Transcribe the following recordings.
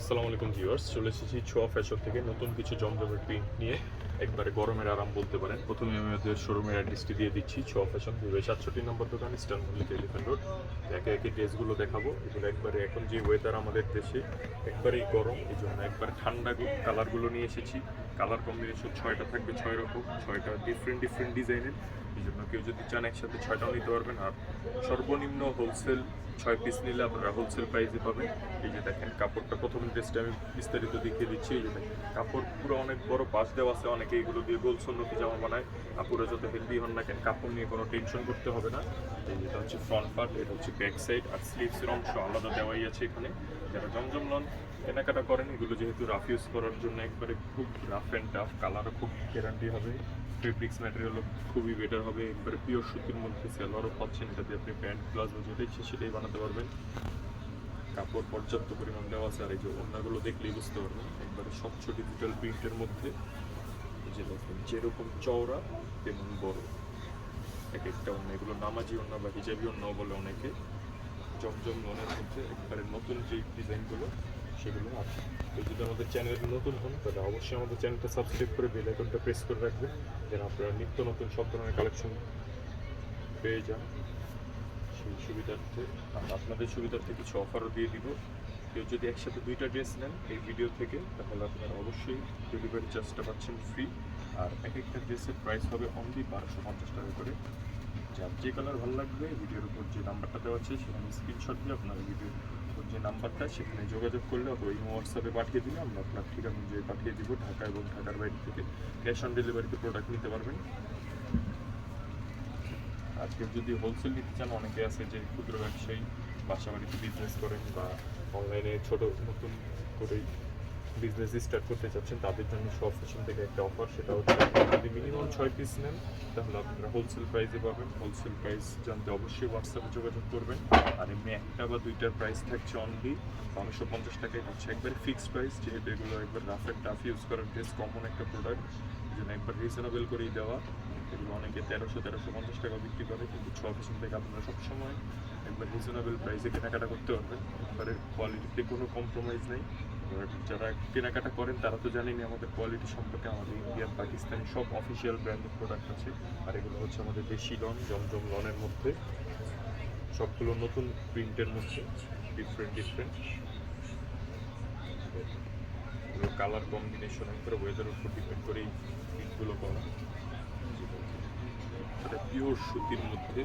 আসসালামু আলাইকুম ভিউয়ার্স, চলে এসেছি ছোয়া ফ্যাশন থেকে নতুন কিছু জমজমের প্রিন্ট নিয়ে। একবারে গরমের আরাম বলতে পারেন। প্রথমে আমি ওদের শোরুমের অ্যাড্রেসটি দিয়ে দিচ্ছি, ছোয়া ফ্যাশন, দুই সাতষট্টি নম্বর দোকান ইস্টার্ন মল্লিক এলিফেন্ট রোড একে একে ড্রেসগুলো দেখাবো। এগুলো একবারে এখন যে ওয়েদার আমাদের দেশে, একবারেই গরম। এই জন্য একবারে ঠান্ডা কালারগুলো নিয়ে এসেছি। কালার কম্বিনেশন ছয়টা থাকবে, ছয় রকম, ছয়টা ডিফারেন্ট ডিফারেন্ট ডিজাইনের এই জন্য কেউ যদি চান একসাথে ছয়টাও নিতে পারবেন। আর সর্বনিম্ন হোলসেল ছয় পিস নিলে আপনারা হোলসেল প্রাইসে পাবেন। এই যে দেখেন, কাপড়টা প্রথম ড্রেসটা আমি বিস্তারিত দেখিয়ে দিচ্ছি। এই যে দেখেন, কাপড় পুরো অনেক বড় পাশ দেওয়া আছে। অনেকে এগুলো দিয়ে গোল সন্নতি জামা বানায়। আপুরা যত হেলদি হন না কেন, কাপড় নিয়ে কোনো টেনশন করতে হবে না। এই যেটা হচ্ছে ফ্রন্ট পার্ট এটা হচ্ছে ব্যাক সাইড আর স্লিভসের অংশ আলাদা দেওয়াই আছে এখানে। যারা জমজম লন কেনাকাটা করেন। এগুলো যেহেতু রাফ ইউজ করার জন্য একবারে খুব রাফ অ্যান্ড টাফ কালারও খুব গ্যারান্টি হবে। ফেব্রিক্স ম্যাটেরিয়ালও খুবই বেটার হবে। একবারে পিওর সুতির মধ্যে সেলোয়ারও পাচ্ছেন এটাতে আপনি প্যান্ট প্লাজো যেটা ইচ্ছে সেটাই বানাতে পারবেন। কাপড় পর্যাপ্ত পরিমাণ দেওয়া আছে, আর এই যে অন্যগুলো দেখলেই বুঝতে পারবেন, একবারে স্বচ্ছ ডিজিটাল প্রিন্টের মধ্যে। এই যে দেখেন, যেরকম চওড়া তেমন বড়। এক একটা অন্য এগুলো নামাজি অন্য বা হিজাবি অন্য বলে অনেকে। জমজম লোনের মধ্যে একবারে নতুন যে ডিজাইনগুলো, সেগুলো আছে। তো যদি আমাদের চ্যানেল নতুন হন, তাহলে অবশ্যই আমাদের চ্যানেলটা সাবস্ক্রাইব করে বেল আইকনটা প্রেস করে রাখবেন, যেন আপনারা নিত্য নতুন সব ধরনের কালেকশন পেয়ে যান। সেই সুবিধার্থে আপনাদের সুবিধার্থে কিছু অফারও দিয়ে দিব। কেউ যদি একসাথে দুইটা ড্রেস নেন এই ভিডিও থেকে, তাহলে আপনারা অবশ্যই ডেলিভারি চার্জটা পাচ্ছেন ফ্রি আর এক একটা ড্রেসের প্রাইস হবে অনলি বারোশো পঞ্চাশ টাকা করে। যার যে কালার ভালো লাগবে ভিডিওর উপর যে নাম্বারটা দেওয়া আছে, সেখানে স্ক্রিনশট দিয়ে আপনার ভিডিওর উপর যে নাম্বারটা সেখানে যোগাযোগ করলে এই হোয়াটসঅ্যাপে পাঠিয়ে দিলে আমরা আপনার ঠিকানা অনুযায়ী পাঠিয়ে দিব, ঢাকা এবং ঢাকার বাইরে থেকে ক্যাশ অন ডেলিভারিতে প্রোডাক্ট নিতে পারবেন। আর কেউ যদি হোলসেল নিতে চান, অনেকে আছে যে ক্ষুদ্র ব্যবসায়ী বাসা বাড়িতে বিজনেস করেন বা অনলাইনে ছোট নতুন করেই বিজনেস স্টার্ট করতে চাচ্ছেন, তাদের জন্য সব ফ্যাশন থেকে একটা অফার সেটা হচ্ছে যদি মিনিমাম ছয় পিস নেন, তাহলে আপনারা হোলসেল প্রাইসে পাবেন। হোলসেল প্রাইস জানতে অবশ্যই হোয়াটসঅ্যাপে যোগাযোগ করবেন। আর এমনি একটা বা দুইটার প্রাইস থাকছে অনলি পাঁচশো পঞ্চাশ টাকায় হচ্ছে একবার ফিক্সড প্রাইস যেহেতু এগুলো একবার রাফ অ্যান্ড টাফ ইউজ করার ড্রেস কমন একটা প্রোডাক্ট জন্য একবার রিজনেবল করেই দেওয়া। এগুলো অনেকে তেরোশো তেরোশো পঞ্চাশ টাকা বিক্রি করে, কিন্তু ছ ফ্যাশন থেকে আপনারা সবসময় একবার রিজনেবল প্রাইসে কেনাকাটা করতে পারবেন। একবারের কোয়ালিটিতে কোনো কম্প্রোমাইজ নেই। এবার যারা কেনাকাটা করেন, তারা তো জানেনই আমাদের কোয়ালিটি সম্পর্কে আমাদের ইন্ডিয়ান পাকিস্তানি সব অফিসিয়াল ব্র্যান্ডের প্রোডাক্ট আছে। আর এগুলো হচ্ছে আমাদের দেশি লন, জমজম লনের মধ্যে। সবগুলো নতুন প্রিন্টের মধ্যে ডিফারেন্ট ডিফারেন্ট কালার কম্বিনেশন করে ওয়েদারের উপর ডিপেন্ড করেই প্রিন্টগুলো করা। এটা পিওর সুতির মধ্যে।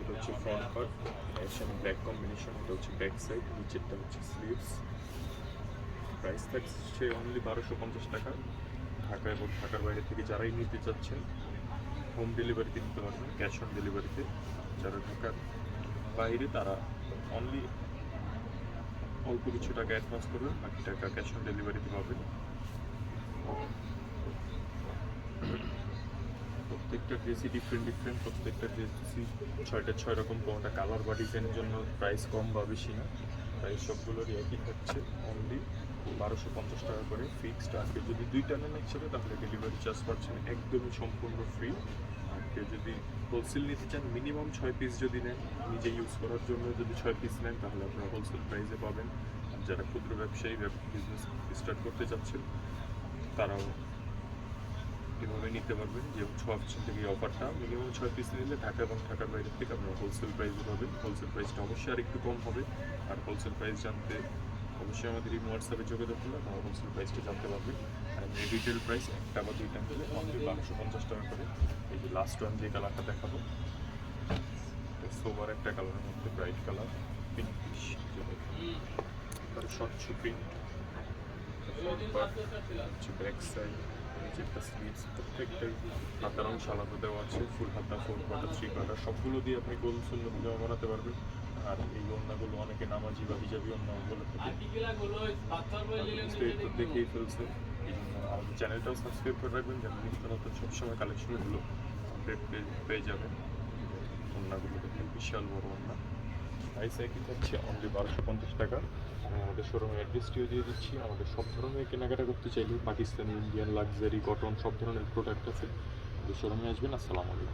এটা হচ্ছে ফ্রন্ট পার্ট এর সাথে ব্ল্যাক কম্বিনেশন এটা হচ্ছে ব্যাক সাইড নিচেরটা হচ্ছে স্লিভস প্রাইস থাকছে অনলি বারোশো পঞ্চাশ টাকা। ঢাকা এবং ঢাকার বাইরে থেকে যারাই নিতে চাচ্ছেন হোম ডেলিভারিতে নিতে পারবেন ক্যাশ অন ডেলিভারিতে যারা ঢাকার বাইরে, তারা অনলি অল্প কিছু টাকা অ্যাডভান্স করবেন, বাকি টাকা ক্যাশ অন ডেলিভারিতে পাবেন। প্রত্যেকটা ড্রেসই ডিফারেন্ট ডিফারেন্ট প্রত্যেকটা ড্রেসই ছয়টা, ছয় রকম কোনোটা কালার বা ডিজাইনের জন্য প্রাইস কম বা বেশি না। প্রাইস সবগুলোরই একই থাকছে। বারোশো পঞ্চাশ টাকা করে ফিক্সড আর কেউ যদি দুইটা নেন একসাথে, তাহলে ডেলিভারি চার্জ পাচ্ছেন একদমই সম্পূর্ণ ফ্রি আর কেউ যদি হোলসেল নিতে চান মিনিমাম ছয় পিস যদি নেন, নিজে ইউজ করার জন্য যদি ছয় পিস নেন, তাহলে আপনারা হোলসেল প্রাইসে পাবেন। আর যারা ক্ষুদ্র ব্যবসায়ী বিজনেস স্টার্ট করতে চাচ্ছেন, তারাও এভাবে নিতে পারবেন যে ছ অপশন থেকে এই অফারটা মিনিমাম ছয় পিস নিলে ঢাকা এবং ঢাকার বাইরে থেকে আপনারা হোলসেল প্রাইসে পাবেন। হোলসেল প্রাইসটা অবশ্যই আর একটু কম হবে। আর হোলসেল প্রাইস জানতে অবশ্যই আমাদের এই হোয়াটসঅ্যাপে যোগাযোগ করলে আপনারা হোলসেল প্রাইসটা জানতে পারবে। আর এই রিটেল প্রাইস একটা বা দুইটা নিলে অনলি বারোশো পঞ্চাশ টাকা করে। এই যে লাস্ট ওয়ান যে কালারটা দেখাবো সোবার একটা কালারের মধ্যে ব্রাইট কালার পিঙ্কিশ স্বচ্ছ প্রিন্ট ব্যাক সাইড নিচেরটা স্লিভস প্রত্যেকটাই হাতার অংশ আলাদা দেওয়া আছে, ফুল হাতা ফোর কোয়ার্টার থ্রি কোয়ার্টার সবগুলো দিয়ে আপনি গোল শূন্য জামা বানাতে পারবেন। আর এই ওড়নাগুলো অনেকে নামাজি বা হিজাবি ওড়না বলে দেখেই ফেলছে। আমাদের চ্যানেলটাও সাবস্ক্রাইব করে রাখবেন, যেন নিত্য নতুন সবসময় কালেকশনগুলো আপডেট পেয়ে যাবেন। ওড়নাগুলো দেখেন, বিশাল বড় ওড়না প্রাইস একই থাকছে অনলি বারোশো পঞ্চাশ টাকা। আমাদের শোরুমের অ্যাড্রেসটিও দিয়ে দিচ্ছি। আমাদের সব ধরনের কেনাকাটা করতে চাইলে পাকিস্তানি ইন্ডিয়ান লাক্সারি কটন সব ধরনের প্রোডাক্ট আছে। আমাদের শোরুমে আসবেন। আসসালামু আলাইকুম।